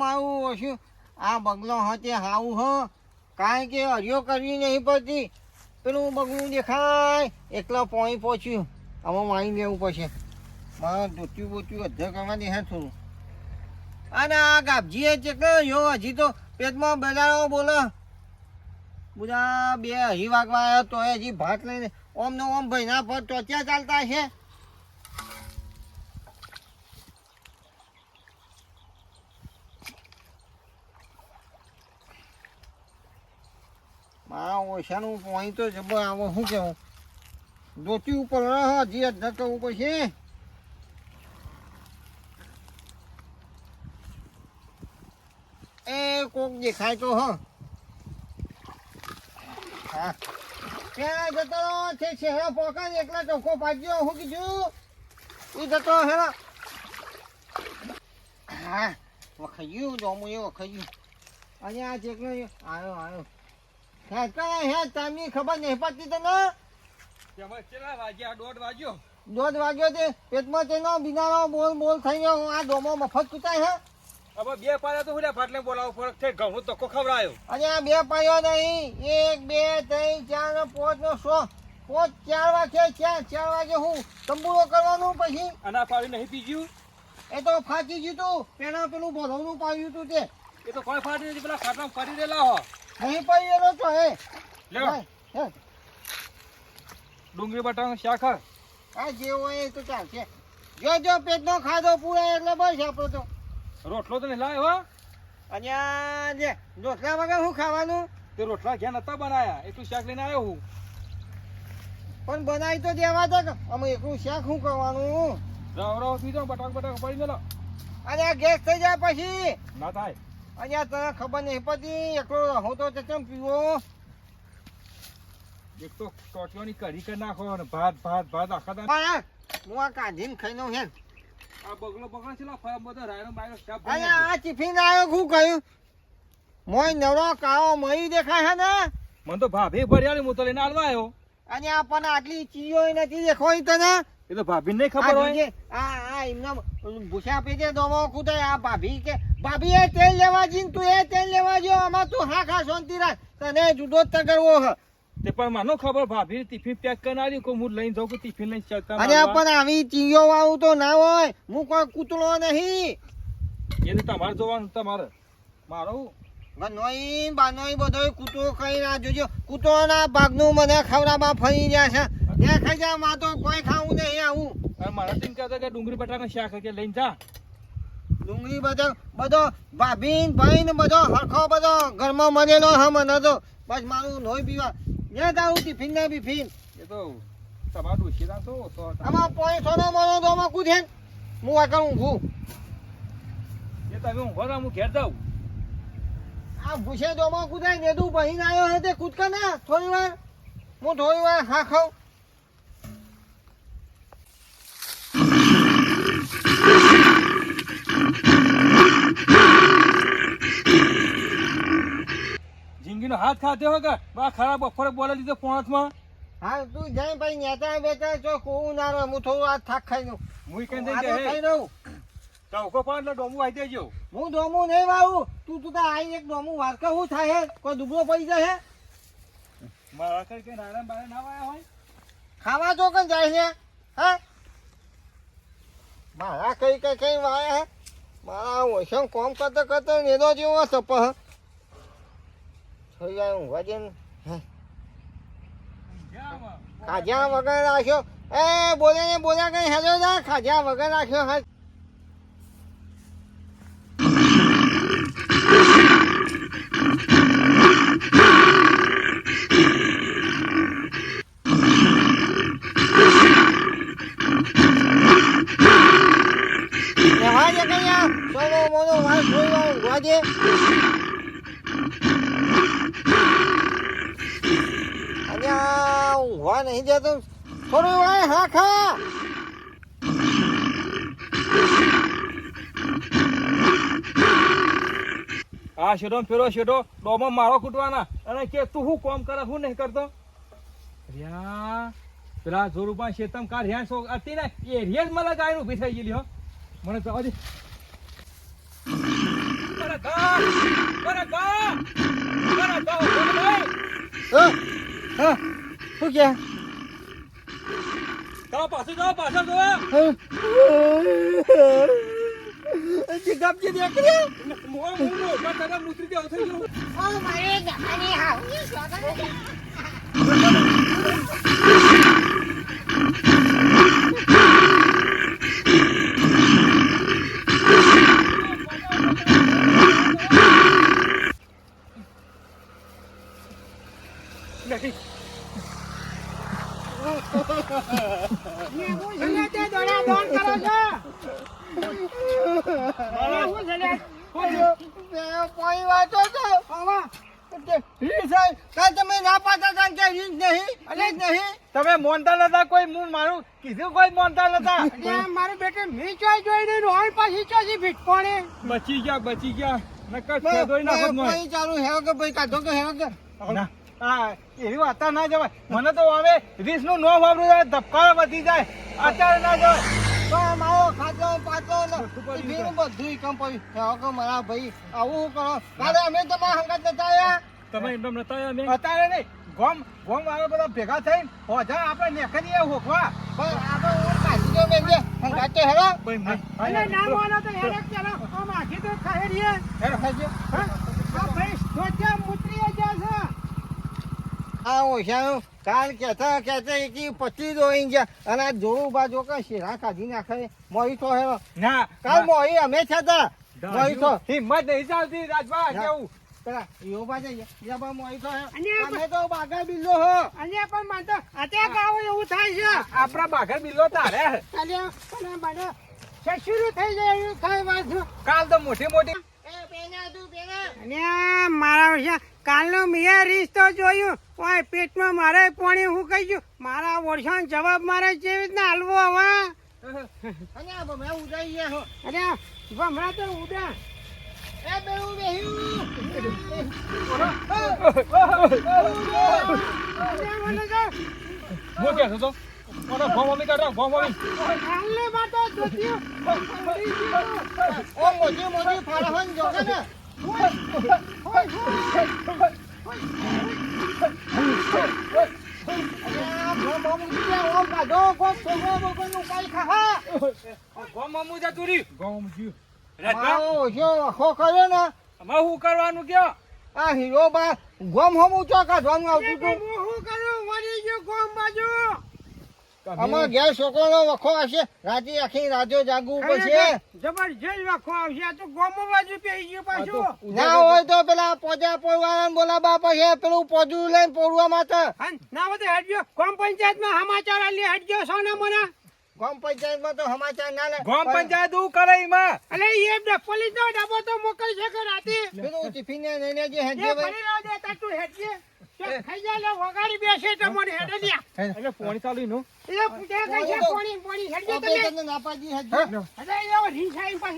મારું ઓછું. આ બગલો હતે હાવું હ. કારણ કે હરિયો કરવી નહીં પડતી પેલું બગલું દેખાય. એકલા પોઈ પહોંચ્યું આમાં મારી લેવું પડશે. મારે ધોત્યું બોત્યું અધ્ધર કરવા દે હા થોડું. અને આ ગાભજીએ ચેકલો યો હજી તો પેટમાં બેલાડો બોલો. બધા બે હરી વાગવા આવ્યા તો હજી ભાત લઈને. ઓમ ને ઓમ ભાઈના પર ટોચ્યા ચાલતા છે મારા ઓછાનું પોઈન્ટ તો જબ આવો શું કેવું દોતી ઉપર રહો અધ્ધર કરવું પડશે એ કોક દેખાય તો હ. હા. ક્યાં જતો રહો, છે શહેરા પોકા એકલા ચોખ્ખો પાડજો હું કીધું. એ જતો હેરા હા વખાઈ ગયું જોમું એ વખાયું અને આ ચેકલો આવ્યો આવ્યો હે કઈ હે ટાઈમની ખબર નહીં પડતી તને તેમાં કેટલા વાગ્યા? દોઢ વાગ્યો? દોઢ વાગ્યો તે પેટમાં તેનો બિનારો બોલ બોલ થઈ ગયો. આ ડોમો મફત કૂટાય હે. હવે બે પાયો તો હુલ્યા ફાટલે બોલાવો ફરક થઈ ઘઉં તો ખવડાયો. અને આ બે પાયો નહીં. એક બે ત્રણ ચાર ને પાંચ નો સો. પાંચ ચાર વાગે ચાર ચાર વાગે હું તંબુરો કરવાનું પછી. આના પાડી નહીં પીજ્યું? એ તો ફાટી ગયું તું. પેલા પેલું ભરવનું પાયું તું તે. એ તો કોઈ ફાટી નથી. પેલા ખાટલામાં ફાટી દેલા હો. નહીં પાયેલો તો હે. લ્યો. હે, ડુંગળી બટાનું શાક હા. આ જે હોય એ તો ચાલશે. જો જો પેટનો ખાધો પૂરા એટલે બસ આપણો તો. રોટલો તો નહીં લાવ્યો હો. અને જે રોટલા વગર શું ખાવાનું? તે રોટલા ઘેર નતા બનાયા. એટલું શાક લઈને આવ્યો હું. પણ બનાવી તો દેવા તક અમે એકલું શાક શું કરવાનું? રવ રવ પીધો બટાક બટાક પડી મેલો અરે આ ગેસ થઈ જાય પછી. ના થાય. આ તને ખબર નહીં પડતી એકલો હું તો ચમ પીવો? એક તો ટોટીઓની કઢી કરી નાખો ને ભાત ભાત ભાત આખા આ હું આ કાઢીને ખાઈ લઉં હે આ બગલો બગલો છે લા, ફરક બધો રાયનો અને ભરી આ ટિફિન આવ્યો હું કહ્યું મોય નવરો કાળો મહી દેખાય હે ને? મને તો ભાભી ભર્યાલી હું તો લઈને આલવા આવ્યો અને આપણને આટલી ચીજો નથી દેખાય તને એ તો ભાભી ને ખબર હોય. આ આ એમના ભૂસા પેટે દોમો કૂદાય આ ભાભી કે ભાભી એ તેલ લેવા જઈને તું એ તેલ લેવા જો આમાં તું હા ખા શાંતિ રાખ. તને જુદો જ તગડવો હ. તે પણ માનો ખબર ભાભી ટિફિન પેક કરી કે હું લઈને જાઉં કે ટિફિન લઈને ચાલતા અરે પણ આવી ચીયો વાળું તો ના હોય. હું કોઈ કૂતરો નહીં. એ તો તમારે જોવાનું તમારે. મારું બનોઈ બાનોઈ બધો કૂતરો ખાઈ ના જોજો કૂતરોના ભાગનું મને ખવડામાં ફરી રહ્યા છે. એ ખાઈ જા માં તો કોઈ ખાવું નહીં આવું. મારા ટીમ કહેતા કે ડુંગળી બટાકા શાક કે લઈને જા. ડુંગળી બટાક બધો ભાભી ને ભાઈ બધો હરખો બધો ઘરમાં મળેલો હા મને તો. બસ મારું નોઈ પીવા. ને તારું ટિફિન ને બિફિન. એ તો તમારું ડોશી રાખો તો આમાં પોઈ સોનો મોનો તો આમાં ને. હું આગળ ઊંઘું એ તમે ઊંઘો હું ઘેર જાઉં. આ ભૂસે દોમાં કુદાય ને તું બહીને આવ્યો હે તે કૂદકા ના થોડી વાર હું થોડી વાર હા ખાઉં જિંદગીનો હાથ ખાતે હો કે? બા ખરાબ બફોરે બોલે દીધો પોણતમાં હા તું જાય ભાઈ નેતા બેતા જો કોવું ના રહે હું થોડું આ થાક ખાઈ દઉં હું કઈ ખાઈ જાય લઉં પણ એટલે ડોમું આવી દેજો. હું ડોમું નહીં વાવું. તું તું તો આઈ એક ડોમું વારકા શું થાય હે? કોઈ દુબળો પડી જાય હે? મારા કઈ કઈ નારાયણ બારે ના વાયા હોય? ખાવા તો કઈ જાય છે હા? મારા કઈ કઈ કઈ વાયા હે? મારા ઓછમ કોમ કરતા કરતા નેદો જેવો સપ હ. થઈ જાય ઊંઘવા દે ખાજા વગર રાખ્યો. એ બોલે બોલ્યા કઈ હેલો ના ખાજા વગર રાખ્યો હા રહેવા દે કઈ આ સોનો મોનો વાત આ ઊંઘવા નહીં જતો થોડું વાય હા, ખા. આ શેડો ફેરો શેડો ડોમો મારો કૂટવાના અને કે તું શું કોમ કરે શું નહીં કરતો? ર્યા પેલા જોરૂપા શેતમ કાર ર્યા સો હતી ને, એ રિયલ મને ગાયનું ઊભી થઈ ગયેલી, હો. મને તો હજી બરા ગા બરા ગા બરા ગા ભાઈ હા હા શું કે પાછું જાઓ પાછળ જો જીગાપજી દેખડ્યા મોં મૂંડો પણ તને મૂતરી દેવું થઈ ગયું Oh, મારે જવાની હાવની સ્વાગત છે. નહીં ને હું છે ને તે દોડા દોડ કરો છો. મારે હું છે ને, પોઈ વાંચો છો આવા. રીસ આઈ. કાલ તમે ના પાડતા હતા કે રીસ નહીં. તમે મોનતા નતા કોઈ? હું મારું કીધું કોઈ મોનતા નતા? મારું બેટું મી જોઈ જોઈને રોહન પાછી ચોથી ભીટકોણે. બચી ગયા બચી ગયા. નકર ફેદોઈ નાખો ચાલુ હેવ કે ભાઈ કાઢો કે હેવ કે. ના. હા એવી વાત ના જવાય. મને તો હવે રીસનું નો વાપરું ધબકારો વધી જાય. અત્યારે ના જવાય. તો મારો ખાતો પાતો બધું કમ હેરો કે મારા ભાઈ આવું શું કરો? કાલે અમે તમારા હંગાત નતા આયા. તમે એમ નતા મેં અત્યારે નહીં. ગોમ ગોમ વાળા બધા ભેગા થઈને હોજા આપણે નેખરીએ હોકવા. પણ આપણે હું કાઢી દો બેન હંગાત તો હેરો. ના માનો તો હેડક ચાલો. આમ આખી તો ખાહેડીએ. હેરો ખાજો હા? ભાઈ સોચા મૂતરીએ જાય. કાલ કહેતા કહેતા એકી પચી દોઈ ગયા. અને આ જોવું જો કે શેરા કાઢી નાખે? મોહી તો હે. ના. કાલ મોહી અમે થતા મોહી તો. હિંમત નહીં ચાલતી રાજભા કેવું? પેલા યો બાજુ ગયા બા મોહી તો હેરો અમે તો બાગા બિલ્લો હો. અને પણ માનતો અત્યારે ગાવો એવું થાય છે. આપણા બાઘર બિલ્લો તારે. અલ્યા, મને સસુરું થઈ જાય એવું થાય. કાલ તો મોટી મોટી અને મારા કાલનો મેં રીસ તો જોયું. ઓય પેટમાં મારે પાણી હું કહી ગયું. મારા વર્ષાનો જવાબ મારે જેવી રીતના હાલવો હવે? અને બમે ઉડાઈ ગયા હો. અરે ભમરા તો ઉડા. એ બેઉ બેહ્યું તો ઓનો કાઢો. ઓ મોજી મોજી જોગે ને. કર્યો કરવાનું કયો આ હીરો બા ગોમ હમું ચોકા કાઢવાનું આવતું હતું હું શું કરું? મરી ગયું ગોમ બાજુ. આમાં ઘેર છોકરો વખો આવશે રાતે આખી રાજો જાગવું પડશે. જબરજસ્ત વખો આવશે. આ તો ગોમો બાજુ પેઈ ગયો પાછું. ના હોય તો પેલા પોજા પોરવાળાને બોલાવવા પછી પેલું પોજું લઈને પોરવા માટે ના હોય તો હેડજો ગ્રામ પંચાયતમાં સમાચાર આલી હટજો સોના મોના. ગામ પંચાયતમાં તો સમાચાર ના લે. ગામ પંચાયત હું કરે એમાં? અલે એ પોલીસ નો ડબ્બો તો મોકલી શકે કે રાતે? પેલું ટિફિન ને લઈને જે હેડજે ભાઈ. તું હેડજે ખાઈ જા લે વગાડી બેસે તમને હેડે લ્યા. એટલે પોણી ચાલુ નું. એ પૂછે કઈ છે પોણી પોણી હેડજો તમે. ના પાડી હેડજે. અરે એ રીસાઈ પાસે